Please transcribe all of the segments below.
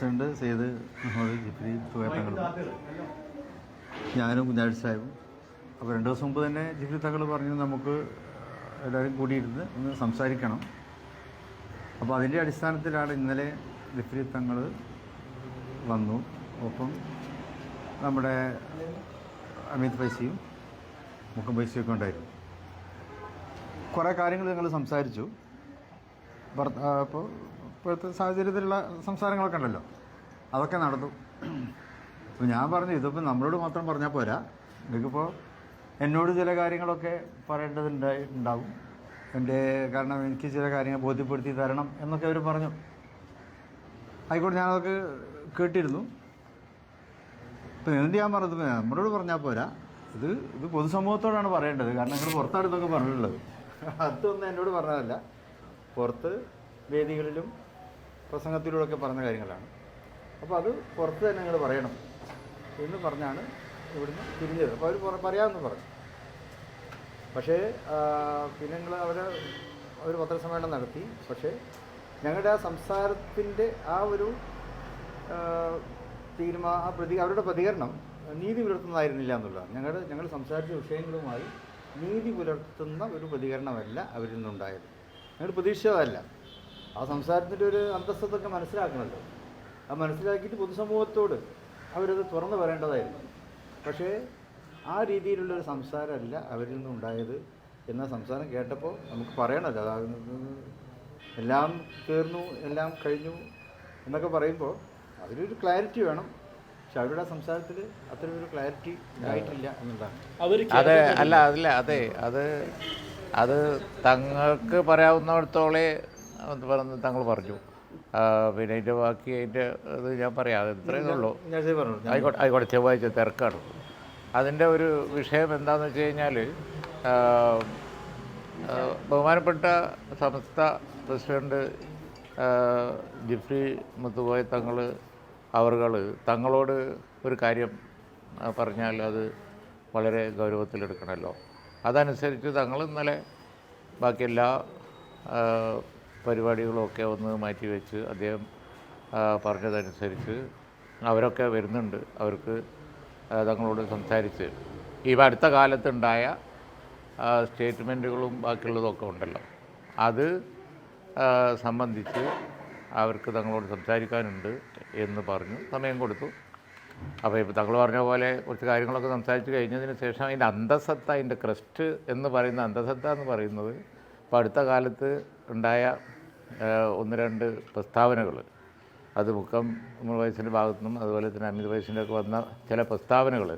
President Syed Muhammad Jifri തങ്ങൾ ഞാനും കുഞ്ഞാഴ്ച സാഹിബും അപ്പോൾ രണ്ട് ദിവസം മുമ്പ് തന്നെ ജിഫ്രി തങ്ങൾ പറഞ്ഞു നമുക്ക് എല്ലാവരും കൂടിയിരുന്ന് ഒന്ന് സംസാരിക്കണം. അപ്പോൾ അതിന്റെ അടിസ്ഥാനത്തിലാണ് ഇന്നലെ ജിഫ്രി തങ്ങൾ വന്നു. ഒപ്പം നമ്മുടെ അമിത് പൈസയും മുഖം പൈസയും ഒക്കെ ഉണ്ടായിരുന്നു. കുറേ കാര്യങ്ങൾ ഞങ്ങൾ സംസാരിച്ചു. ഇപ്പോൾ ഇപ്പോഴത്തെ സാഹചര്യത്തിലുള്ള സംസാരങ്ങളൊക്കെ ഉണ്ടല്ലോ. അതൊക്കെ നടന്നു. അപ്പോൾ ഞാൻ പറഞ്ഞു ഇതിപ്പോൾ നമ്മളോട് മാത്രം പറഞ്ഞാൽ പോരാ. നിങ്ങൾക്കിപ്പോൾ എന്നോട് ചില കാര്യങ്ങളൊക്കെ പറയേണ്ടതുണ്ടായി ഉണ്ടാവും. എന്റെ കാരണം എനിക്ക് ചില കാര്യങ്ങൾ ബോധ്യപ്പെടുത്തി തരണം എന്നൊക്കെ അവർ പറഞ്ഞു. ആയിക്കോട്ടെ ഞാനതൊക്കെ കേട്ടിരുന്നു. ഇപ്പം എന്ത് ചെയ്യാൻ പറഞ്ഞത്? നമ്മളോട് പറഞ്ഞാൽ പോരാ. ഇത് ഇത് പൊതുസമൂഹത്തോടാണ് പറയേണ്ടത്. കാരണം നിങ്ങൾ പുറത്താണ് ഇതൊക്കെ പറഞ്ഞിട്ടുള്ളത്. അതൊന്നും എന്നോട് പറഞ്ഞതല്ല. പുറത്ത് വേദികളിലും പ്രസംഗത്തിലൂടെയൊക്കെ പറഞ്ഞ കാര്യങ്ങളാണ്. അപ്പോൾ അത് പുറത്ത് തന്നെ നിങ്ങൾ പറയണം എന്ന് പറഞ്ഞാണ് ഇവിടുന്ന് തിരിഞ്ഞത്. അപ്പോൾ അവർ പറയാമെന്ന് പറഞ്ഞു. പക്ഷേ പിന്നെ ഞങ്ങൾ അവരെ ഒരു പത്രസമ്മേളനം നടത്തി. പക്ഷേ ഞങ്ങളുടെ ആ സംസാരത്തിന്റെ ആ ഒരു തീരുമാ ആ പ്രതി അവരുടെ പ്രതികരണം നീതി പുലർത്തുന്നതായിരുന്നില്ല എന്നുള്ളതാണ്. ഞങ്ങളുടെ ഞങ്ങൾ സംസാരിച്ച വിഷയങ്ങളുമായി നീതി പുലർത്തുന്ന ഒരു പ്രതികരണമല്ല അവരിൽ നിന്നുണ്ടായത് ഞങ്ങൾ പ്രതീക്ഷിച്ചതല്ല. ആ സംസാരത്തിന്റെ ഒരു അന്തസ്സത്തൊക്കെ മനസ്സിലാക്കണമല്ലോ ആ മനസ്സിലാക്കിയിട്ട് പൊതുസമൂഹത്തോട് അവരത് തുറന്നു പറയേണ്ടതായിരുന്നു. പക്ഷേ ആ രീതിയിലുള്ളൊരു സംസാരമല്ല അവരിൽ നിന്നുണ്ടായത് എന്ന സംസാരം കേട്ടപ്പോൾ നമുക്ക് പറയണമല്ലോ അതാകുന്നത് എല്ലാം തീർന്നു എല്ലാം കഴിഞ്ഞു എന്നൊക്കെ പറയുമ്പോൾ അതിലൊരു ക്ലാരിറ്റി വേണം. പക്ഷെ അവരുടെ സംസാരത്തിൽ അത്രയൊരു ഒരു ക്ലാരിറ്റി ഉണ്ടായിട്ടില്ല എന്നുള്ളതാണ്. അതെ അല്ല അതില്ല അതെ അത് അത് തങ്ങൾക്ക് പറയാവുന്നിടത്തോളെ പറഞ്ഞ് തങ്ങൾ പറഞ്ഞു. പിന്നെ അതിന്റെ ബാക്കി അതിന്റെ ഇത് ഞാൻ പറയാം. അത് ഇത്രയേ ഉള്ളൂ. ആയിക്കോട്ടെ ആയിക്കോട്ടെ ചൊവ്വാഴ്ച തിരക്കാണ്. അതിന്റെ ഒരു വിഷയം എന്താണെന്ന് വെച്ച് കഴിഞ്ഞാൽ ബഹുമാനപ്പെട്ട സംസ്ഥ പ്രസിഡന്റ് ജിഫ്രി മുത്തുപോയ തങ്ങൾ അവർകൾ തങ്ങളോട് ഒരു കാര്യം പറഞ്ഞാൽ അത് വളരെ ഗൗരവത്തിലെടുക്കണമല്ലോ അതനുസരിച്ച് തങ്ങൾ ഇന്നലെ ബാക്കി എല്ലാ പരിപാടികളൊക്കെ ഒന്ന് മാറ്റിവെച്ച് അദ്ദേഹം പറഞ്ഞതനുസരിച്ച് അവരൊക്കെ വരുന്നുണ്ട്. അവർക്ക് തങ്ങളോട് സംസാരിച്ച്. ഈ അടുത്ത കാലത്തുണ്ടായ സ്റ്റേറ്റ്മെന്റുകളും ബാക്കിയുള്ളതൊക്കെ ഉണ്ടല്ലോ. അത് സംബന്ധിച്ച് അവർക്ക് തങ്ങളോട് സംസാരിക്കാനുണ്ട് എന്ന് പറഞ്ഞു. സമയം കൊടുത്തു. അപ്പോൾ ഇപ്പോൾ തങ്ങൾ പറഞ്ഞ പോലെ കുറച്ച് കാര്യങ്ങളൊക്കെ സംസാരിച്ച് കഴിഞ്ഞതിന് ശേഷം അതിന്റെ അന്തസത്ത അതിന്റെ ക്രസ്റ്റ് എന്ന് പറയുന്ന അന്തസത്ത എന്ന് പറയുന്നത് ഇപ്പോൾ അടുത്ത കാലത്ത് ഉണ്ടായ ഒന്ന് രണ്ട് പ്രസ്താവനകൾ. അത് മുക്കം വയസ്സിന്റെ ഭാഗത്തു നിന്നും അതുപോലെ തന്നെ അമിത് വയസ്സിന്റെ ഒക്കെ വന്ന ചില പ്രസ്താവനകൾ.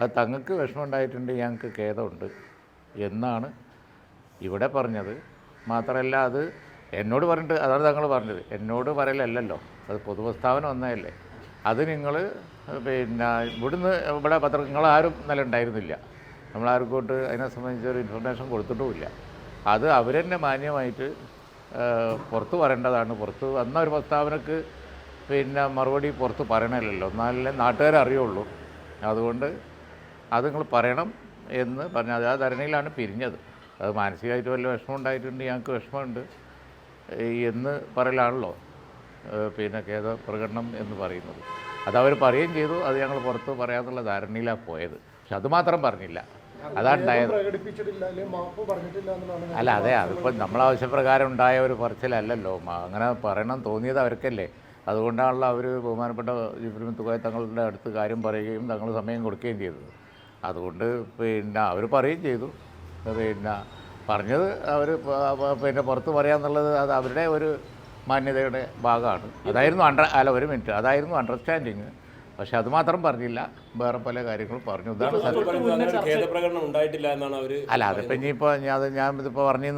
അത് തങ്ങൾക്ക് വിഷമം ഉണ്ടായിട്ടുണ്ട് ഞങ്ങൾക്ക് ഖേദമുണ്ട് എന്നാണ് ഇവിടെ പറഞ്ഞത്. മാത്രമല്ല അത് എന്നോട് പറഞ്ഞിട്ട് അതാണ് തങ്ങൾ പറഞ്ഞത് എന്നോട് പറയലല്ലല്ലോ. അത് പൊതുപ്രസ്താവന വന്നതല്ലേ. അത് നിങ്ങൾ പിന്നെ ഇവിടുന്ന് ഇവിടെ പത്രങ്ങൾ ആരും ഇന്നലെ ഉണ്ടായിരുന്നില്ല. നമ്മൾ നമ്മളാർക്കോട്ട് അതിനെ സംബന്ധിച്ചൊരു ഇൻഫർമേഷൻ കൊടുത്തിട്ടുമില്ല. അത് അവരെന്നെ മാന്യമായിട്ട് പുറത്ത് പറയേണ്ടതാണ്. പുറത്ത് വന്ന ഒരു പ്രസ്താവനക്ക് പിന്നെ മറുപടി പുറത്ത് പറയണമല്ലോ എന്നാലല്ലേ നാട്ടുകാരെ അറിയുള്ളൂ. അതുകൊണ്ട് അത് നിങ്ങൾ പറയണം എന്ന് പറഞ്ഞ അത് ആ ധരണിയിലാണ് പിരിഞ്ഞത്. അത് മാനസികമായിട്ട് വല്ല വിഷമം ഉണ്ടായിട്ടുണ്ട് ഞങ്ങൾക്ക് വിഷമമുണ്ട് എന്ന് പറയലാണല്ലോ. പിന്നെ ഖേദ പ്രകടനം എന്ന് പറയുന്നത്. അത് അവർ പറയുകയും ചെയ്തു അത് ഞങ്ങൾ പുറത്ത് പറയാന്നുള്ള ധാരണയിലാണ് പോയത്. പക്ഷെ അത് മാത്രം പറഞ്ഞില്ല. അതാണ് ഉണ്ടായത്. പ്രകടിപ്പിച്ചിട്ടില്ല മാപ്പ് പറഞ്ഞിട്ടില്ല എന്നുള്ളതാണ് അല്ല അതെ അതിപ്പോൾ നമ്മൾ ആവശ്യപ്രകാരം ഉണ്ടായ ഒരു പറച്ചിലല്ലല്ലോ. അങ്ങനെ പറയണം തോന്നിയത് അവർക്കല്ലേ. അതുകൊണ്ടാണല്ലോ അവർ ബഹുമാനപ്പെട്ട തുകയ തങ്ങളുടെ അടുത്ത് കാര്യം പറയുകയും തങ്ങൾ സമയം കൊടുക്കുകയും ചെയ്തത്. അതുകൊണ്ട് പിന്നെ അവർ പറയുകയും ചെയ്തു. പിന്നെ പറഞ്ഞത് അവർ പിന്നെ പുറത്ത് പറയാന്നുള്ളത് അത് അവരുടെ ഒരു മാന്യതയുടെ ഭാഗമാണ്. അതായിരുന്നു അണ്ടർ അല്ല ഒരു മിനിറ്റ് അതായിരുന്നു അണ്ടർസ്റ്റാൻഡിങ് പക്ഷെ അത് മാത്രം പറഞ്ഞില്ല. വേറെ പല കാര്യങ്ങളും പറഞ്ഞു. ഇതാണ് അല്ല അതിപ്പോൾ ഇനിയിപ്പോൾ ഞാൻ അത് ഞാൻ ഇതിപ്പോൾ പറഞ്ഞു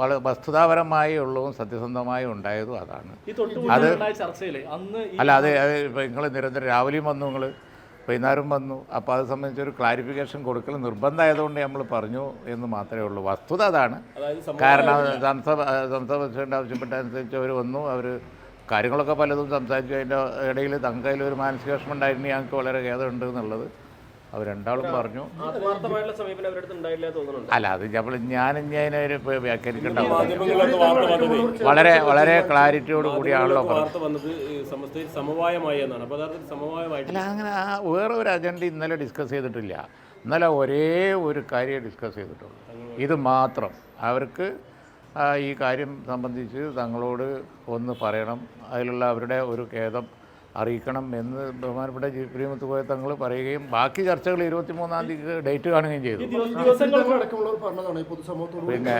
വളരെ വസ്തുതാപരമായി ഉള്ളതും സത്യസന്ധമായി ഉണ്ടായതും അതാണ്. അത് അല്ല അത് നിങ്ങൾ നിരന്തരം രാവിലെയും വന്നു നിങ്ങൾ വൈകുന്നേരം വന്നു. അപ്പോൾ അത് സംബന്ധിച്ചൊരു ക്ലാരിഫിക്കേഷൻ കൊടുക്കൽ നിർബന്ധമായതുകൊണ്ട് നമ്മൾ പറഞ്ഞു എന്ന് മാത്രമേ ഉള്ളൂ. വസ്തുത അതാണ്. കാരണം സംസ്ഥാന സംസ്ഥാന പ്രസിഡന്റ് ആവശ്യപ്പെട്ട അനുസരിച്ച് അവർ വന്നു. അവർ കാര്യങ്ങളൊക്കെ പലതും സംസാരിച്ചു. അതിന്റെ ഇടയിൽ തങ്കയിൽ ഒരു മാനസിക വിഷമം ഉണ്ടായിരുന്നെങ്കിൽ ഞങ്ങൾക്ക് വളരെ ഖേദമുണ്ട് എന്നുള്ളത്. അവർ രണ്ടാളും പറഞ്ഞു. ആത്മാർത്ഥമായിട്ടുള്ള സമീപനം അവരുടെ അടുത്ത് ഉണ്ടായില്ല തോന്നുന്നുണ്ട്? അല്ല അത് നമ്മൾ ഞാൻ ഞാനൊരു വ്യാഖ്യാനിക്കേണ്ട വളരെ വളരെ ക്ലാരിറ്റിയോട് കൂടിയാണല്ലോ അല്ല അങ്ങനെ ആ വേറെ ഒരു അജണ്ട ഇന്നലെ ഡിസ്കസ് ചെയ്തിട്ടില്ല. ഇന്നലെ ഒരേ ഒരു കാര്യം ഡിസ്കസ് ചെയ്തിട്ടുള്ളൂ. ഇത് മാത്രം. അവർക്ക് ഈ കാര്യം സംബന്ധിച്ച് തങ്ങളോട് ഒന്ന് പറയണം. അതിലുള്ള അവരുടെ ഒരു ഖേദം അറിയിക്കണം എന്ന് ബഹുമാനപ്പെട്ട പ്രിയമത്ത് പോയ തങ്ങൾ പറയുകയും ബാക്കി ചർച്ചകൾ ഇരുപത്തി മൂന്നാം തീയതി ഡേറ്റ് കാണുകയും ചെയ്തു. പിന്നെ,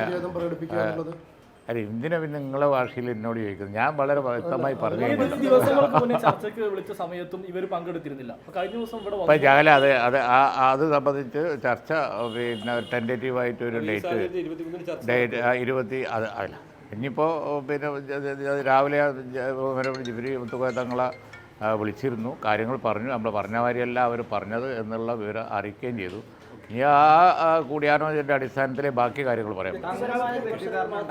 അല്ല എന്തിനാ പിന്നെ നിങ്ങളെ ഭാഷയിൽ എന്നോട് ചോദിക്കുന്നത്? ഞാൻ വളരെ വ്യക്തമായി പറഞ്ഞു ചർച്ചയ്ക്ക് വിളിച്ച സമയത്തും ഇവർ പങ്കെടുത്തിരുന്നില്ല. കഴിഞ്ഞ ദിവസം ഇവിടെ അപ്പം അതെ അത് ആ- അത് സംബന്ധിച്ച് ചർച്ച പിന്നെ ടെന്റേറ്റീവായിട്ട് ഒരു ഡേറ്റ് ഡേറ്റ് ഇരുപത്തി അത് അല്ല. ഇനിയിപ്പോൾ പിന്നെ രാവിലെ ജിബിരി മുത്തുക്കോയ തങ്ങളെ വിളിച്ചിരുന്നു. കാര്യങ്ങൾ പറഞ്ഞു. നമ്മൾ പറഞ്ഞ കാര്യമല്ല അവർ പറഞ്ഞത് എന്നുള്ള വിവരം അറിയിക്കുകയും ചെയ്തു. ഇനി ആ കൂടിയാലോചനയുടെ അടിസ്ഥാനത്തിൽ ബാക്കി കാര്യങ്ങൾ പറയാം.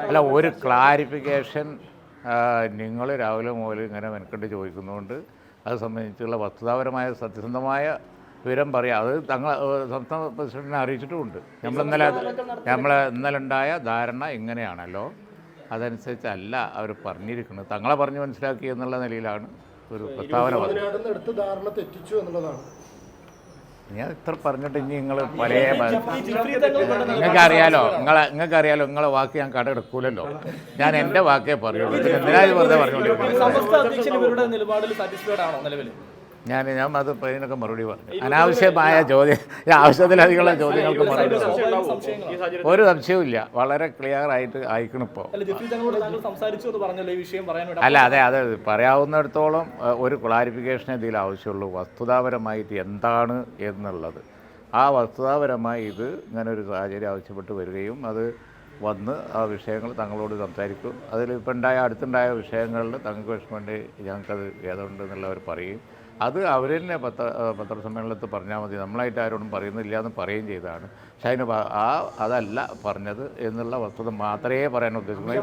അല്ല ഒരു ക്ലാരിഫിക്കേഷൻ നിങ്ങൾ രാവിലെ മുതൽ ഇങ്ങനെ മെനക്കെട്ട് ചോദിക്കുന്നതുകൊണ്ട് അത് സംബന്ധിച്ചുള്ള വസ്തുതാപരമായ സത്യസന്ധമായ വിവരം പറയാം. അത് തങ്ങൾ സംസ്ഥാന പ്രസിഡന്റിനെ അറിയിച്ചിട്ടുമുണ്ട്. നമ്മൾ ഇന്നലെ നമ്മൾ ഇന്നലെ ഉണ്ടായ ധാരണ ഇങ്ങനെയാണല്ലോ. അതനുസരിച്ചല്ല അവർ പറഞ്ഞിരിക്കുന്നത്. തങ്ങളെ പറഞ്ഞ് മനസ്സിലാക്കി എന്നുള്ള നിലയിലാണ്. ഒരു പ്രസ്താവന എടുത്ത് ധാരണ തെറ്റിച്ചു എന്നുള്ളതാണ്. ഞാൻ ഇത്ര പറഞ്ഞിട്ട് ഇനി നിങ്ങൾ പഴയ നിങ്ങൾക്ക് അറിയാലോ നിങ്ങളെ നിങ്ങൾക്ക് അറിയാലോ നിങ്ങളെ വാക്ക് ഞാൻ കടമെടുക്കൂലല്ലോ ഞാൻ എന്റെ വാക്കേ പറയുള്ളൂ. എന്തിനാ ഇത് വെറുതെ പറഞ്ഞുകൊണ്ടിരിക്കുന്നത്? ഞാൻ ഞാൻ അത് അതിനൊക്കെ മറുപടി പറഞ്ഞു. അനാവശ്യമായ ചോദ്യം ആവശ്യത്തിലധികമുള്ള ചോദ്യങ്ങൾക്ക് മറുപടി ഒരു സംശയവും ഇല്ല. വളരെ ക്ലിയർ ആയിട്ട് അയക്കണം ഇപ്പോൾ അല്ല അതെ അതെ പറയാവുന്നിടത്തോളം ഒരു ക്ലാരിഫിക്കേഷൻ ഇതിൽ ആവശ്യമുള്ളൂ. വസ്തുതാപരമായിട്ട് എന്താണ് എന്നുള്ളത്. ആ വസ്തുതാപരമായി ഇത് ഇങ്ങനെ ഒരു സാഹചര്യം ആവശ്യപ്പെട്ട് വരികയും അത് വന്ന് ആ വിഷയങ്ങൾ തങ്ങളോട് സംസാരിക്കും. അതിൽ ഇപ്പം ഉണ്ടായ അടുത്തുണ്ടായ വിഷയങ്ങളിൽ തങ്ങൾക്ക് വിഷമമുണ്ട് ഞങ്ങൾക്കത് ഏതുണ്ട് എന്നുള്ളവർ പറയും. അത് അവർ തന്നെ പത്ര പത്രസമ്മേളനത്തിൽ പറഞ്ഞാൽ മതി. നമ്മളായിട്ട് ആരോടും പറയുന്നില്ല എന്ന് പറയുകയും ചെയ്തതാണ്. പക്ഷേ അതിന് ആ അതല്ല പറഞ്ഞത് എന്നുള്ള വസ്തുത മാത്രമേ പറയാൻ ഉദ്ദേശിക്കുന്നു